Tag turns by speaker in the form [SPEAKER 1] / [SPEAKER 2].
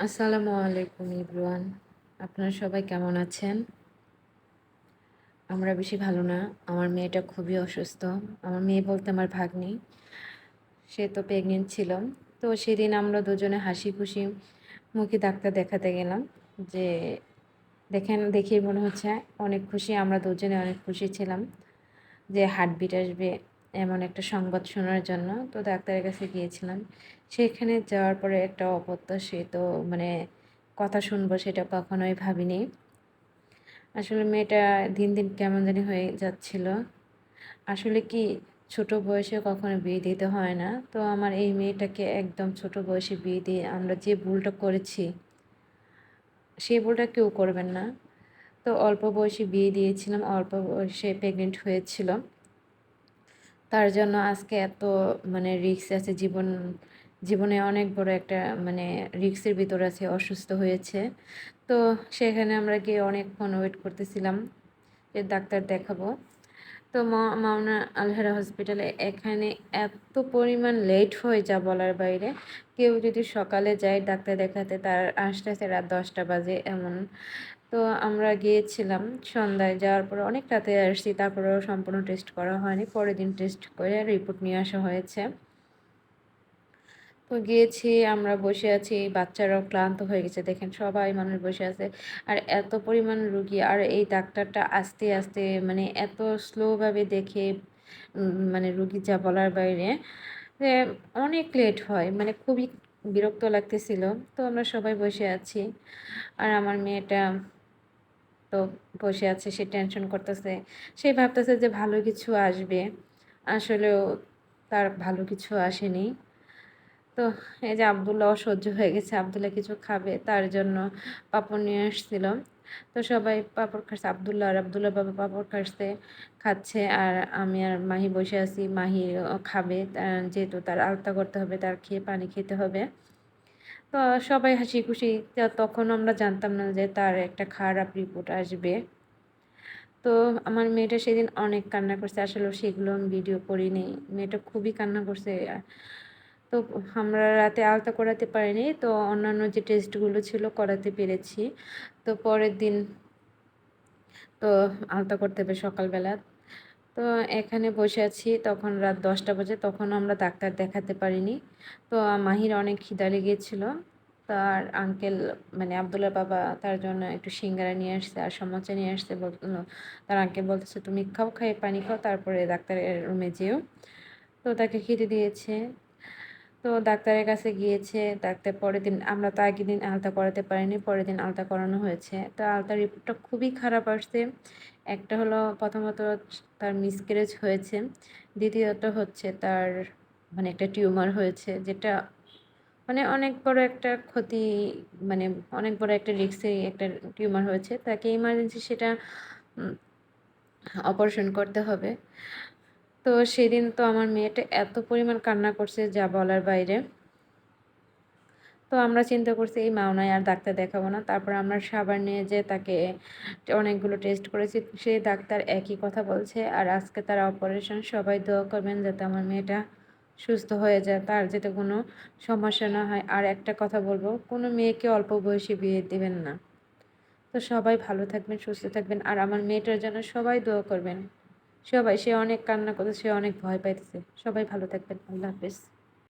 [SPEAKER 1] আসসালামু আলাইকুম ইব্রুয়ান। আপনারা সবাই কেমন আছেন? আমরা বেশি ভালো না। আমার মেয়েটা খুবই অসুস্থ। আমার মেয়ে বলতে আমার ভাগ্নি। সে তো প্রেগনেন্ট ছিল। তো সেদিন আমরা দুজনে হাসি খুশি মুখে ডাক্তার দেখাতে গেলাম যে দেখেন, দেখেই মনে হচ্ছে অনেক খুশি। আমরা দুজনে অনেক খুশি ছিলাম যে হার্টবিট আসবে। এমন একটা সংবাদ শোনার জন্য। তো ডাক্তারের কাছে গিয়েছিলাম। সেখানে যাওয়ার পরে একটা অপ্রত্যাশিত মানে কথা শুনব সেটা কখনোই ভাবিনি। আসলে মেয়েটা দিন দিন কেমন জানি হয়ে যাচ্ছিল। আসলে কি ছোট বয়সে কখনো বিয়ে দিতে হয় না। তো আমার এই মেয়েটাকে একদম ছোট বয়সে বিয়ে দিয়ে আমরা যে ভুলটা করেছি সেই ভুলটা কেউ করবেন না। তো অল্প বয়সে বিয়ে দিয়েছিলাম, অল্প বয়সে প্রেগনেন্ট হয়েছিল। তার জন্য আজকে এত মানে রিস্ক আছে, জীবন, জীবনে অনেক বড় একটা মানে রিক্সের ভিতর আছে, অসুস্থ হয়েছে। তো সেখানে আমরা গিয়ে অনেকক্ষণ ওয়েট করতেছিলাম, যে ডাক্তার দেখাবো। তো মাওনা আলহেরা হসপিটালে এখানে এত পরিমাণ লেট হয়ে যা বলার বাইরে। কেউ যদি সকালে যায় ডাক্তার দেখাতে, তার আসতে আসতে রাত দশটা বাজে এমন। তো আমরা গিয়েছিলাম সন্ধ্যায়, যাওয়ার পর অনেক রাতে আসছি, তারপরেও সম্পূর্ণ টেস্ট করা হয়নি, পরের দিন টেস্ট করে রিপোর্ট নিয়ে আসা হয়েছে। তো গিয়েছি, আমরা বসে আছি, বাচ্চারাও ক্লান্ত হয়ে গেছে, দেখেন সবাই মানুষ বসে আছে, আর এত পরিমাণ রুগী, আর এই ডাক্তারটা আস্তে আস্তে মানে এত স্লোভাবে দেখে মানে রুগী যা বলার বাইরে, যে অনেক লেট হয় মানে খুবই বিরক্ত লাগতেছিল। তো আমরা সবাই বসে আছি, আর আমার মেয়েটা তো বসে আছে, সে টেনশন করতেছে, সে ভাবতেছে যে ভালো কিছু আসবে। আসলেও তার ভালো কিছু আসেনি। তো এই যে আবদুল্লাহ সহ্য হয়ে গেছে, আবদুল্লাহ কিছু খাবে, তার জন্য পাপড় নিয়ে আসছিল। তো সবাই পাপড় খাচ্ছে, আবদুল্লাহ আর আবদুল্লাহ বাবা পাপড় খাচ্ছে খাচ্ছে আর আমি আর মাহি বসে আছি, মাহি খাবে যেহেতু তার আলতা করতে হবে, তার খেয়ে পানি খেতে হবে। তো সবাই হাসি খুশি তখন আমরা জানতাম না যে তার একটা খারাপ রিপোর্ট আসবে। তো আমার মেয়েটা সেদিন অনেক কান্না করছে, আসলে সেগুলো আমি ভিডিও করিনি। মেয়েটা খুবই কান্না করছে। তো আমরা রাতে আলতা করাতে পারিনি, তো অন্যান্য যে টেস্টগুলো ছিল করাতে পেরেছি। তো পরের দিন তো আলতা করতে হবে সকালবেলা। তো এখানে বসে আছি। তখন রাত দশটা বাজে তখন আমরা ডাক্তার দেখাতে পারিনি। তো মাহির অনেক খিদা লেগেছিল। তার আঙ্কেল মানে আবদুল্লার বাবা, তার জন্য একটু সিঙ্গারা নিয়ে আসছে আর সমোচা নিয়ে আসছে। তার আঙ্কেল বলতেছে, তুমি খাও খাই পানি খাও, তারপরে ডাক্তারের রুমে যেও। তো তাকে খেতে দিয়েছে। তো ডাক্তারের কাছে গিয়েছে, ডাক্তার পরের দিন, আমরা তো আগের দিন আলতা করাতে পারিনি, পরের দিন আলতা করানো হয়েছে। তো আলতার রিপোর্টটা খুবই খারাপ আসছে। একটা হলো প্রথমত তার মিসক্যারেজ হয়েছে, দ্বিতীয়ত হচ্ছে তার মানে একটা টিউমার হয়েছে, যেটা মানে অনেক বড় একটা ক্ষতি মানে অনেক বড় একটা রিক্সে একটা টিউমার হয়েছে। তাকে ইমার্জেন্সি সেটা অপারেশন করতে হবে। তো সেদিন তো আমার মেয়েটা এত পরিমাণ কান্না করছে যা বলার বাইরে। তো আমরা চিন্তা করছি, এই মাওনায় আর ডাক্তার দেখাবো না। তারপর আমরা সাবার নিয়ে যে তাকে অনেকগুলো টেস্ট করেছি সেই ডাক্তার একই কথা বলছে, আর আজকে তার অপারেশন, সবাই দোয়া করবেন যাতে আমার মেয়েটা সুস্থ হয়ে যায়, তার যাতে কোনো সমস্যা না হয়। আর একটা কথা বলব, কোনো মেয়েকে অল্প বয়সে বিয়ে দেবেন না। তো সবাই ভালো থাকবেন, সুস্থ থাকবেন, আর আমার মেয়েটার জন্য সবাই দোয়া করবেন। সবাই সে অনেক কান্না করছে সে অনেক ভয় পাইতেছে। সবাই ভালো থাকবেন আল্লাহ হাফিজ।